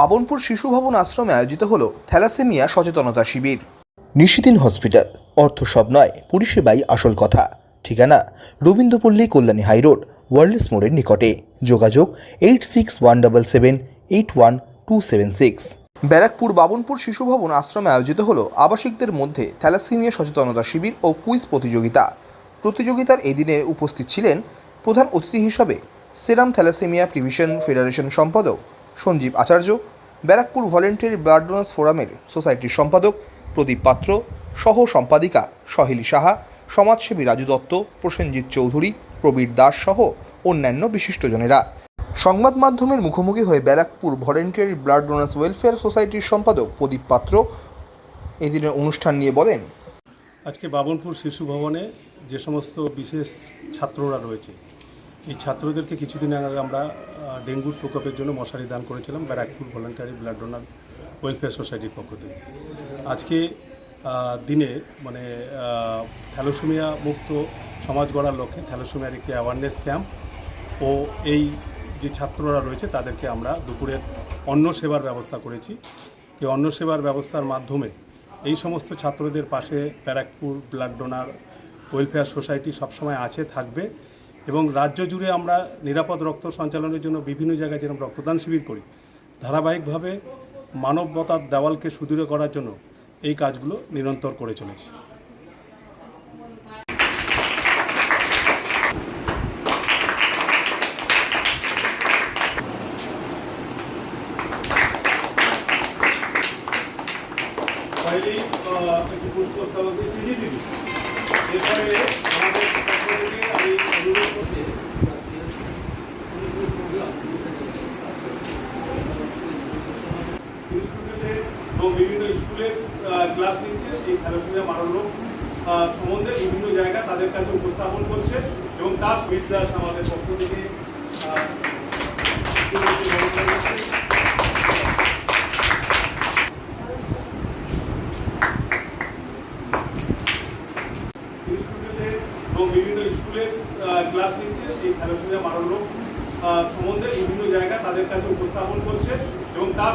বাবনপুর শিশু ভবন আশ্রমে আয়োজিত হলো থ্যালাসেমিয়া সচেতনতা শিবির। নিশিদিন হসপিটাল, অর্থ সব নয়, পরিষেবাই আসল কথা। ঠিকানা, রবীন্দ্রপল্লী কল্যাণী হাইরোড ওয়ার্ল্ডস মোড়ের নিকটে। যোগাযোগ, eight six one double seven, eight one two seven six. Barrackpore Babanpur শিশু ভবন আশ্রমে আয়োজিত হলো আবাসিকদের মধ্যে থ্যালাসেমিয়া সচেতনতা শিবির ও কুইজ প্রতিযোগিতা। প্রতিযোগিতার এই দিনে উপস্থিত ছিলেন প্রধান অতিথি হিসাবে সেরাম থ্যালাসেমিয়া প্রিভিশন ফেডারেশন সম্পাদক Sanjib Acharya Barrackpore voluntary blood donors ফোরামের সোসাইটির সম্পাদক প্রদীপ পাত্র, সহ সম্পাদিকা সহেলি সাহা, সমাজসেবী রাজু দত্ত, প্রসেনজিৎ চৌধুরী, প্রবীর দাস সহ অন্যান্য বিশিষ্টজনেরা সংবাদ মাধ্যমের মুখোমুখি হয়ে Barrackpore voluntary blood donors welfare সোসাইটির সম্পাদক প্রদীপ পাত্র এদিনের অনুষ্ঠান নিয়ে বলেন, আজকে বাবনপুর শিশু ভবনে যে সমস্ত বিশেষ ছাত্ররা রয়েছে এই ছাত্রদেরকে কিছুদিন আগে আমরা ডেঙ্গুর প্রকোপের জন্য মশারি দান করেছিলাম Barrackpore voluntary blood donor welfare সোসাইটির পক্ষ থেকে। আজকে দিনে মানে থ্যালোসেমিয়া মুক্ত সমাজ গড়ার লক্ষ্যে থ্যালোসেমিয়ার একটি অ্যাওয়ারনেস ক্যাম্প ও এই যে ছাত্ররা রয়েছে তাদেরকে আমরা দুপুরের অন্ন সেবার ব্যবস্থা করেছি। এই অন্ন সেবার ব্যবস্থার মাধ্যমে এই সমস্ত ছাত্রদের পাশে Barrackpore blood donor welfare society সবসময় আছে, থাকবে। এবং রাজ্য জুড়ে আমরা নিরাপদ রক্ত সঞ্চালনের জন্য বিভিন্ন জায়গায় যেরকম রক্তদান শিবির করি, ধারাবাহিকভাবে মানবতার দেওয়ালকে সুদূরে করার জন্য এই কাজগুলো নিরন্তর করে চলেছি। আমাদের পক্ষ থেকে আমি অনুরোধ করছি ইনস্টিটিউটে এবং বিভিন্ন স্কুলের ক্লাস নিচ্ছে। এই রোগ আহ, সম্বন্ধে বিভিন্ন জায়গা তাদের কাছে উপস্থাপন করছে এবং তার সুবিধা আমাদের পক্ষ থেকে ক্লাস নিচ্ছে। এই থ্যালোসেমিয়া মারণ রোগ সম্বন্ধে বিভিন্ন জায়গা তাদের কাছে উপস্থাপন করছে এবং তার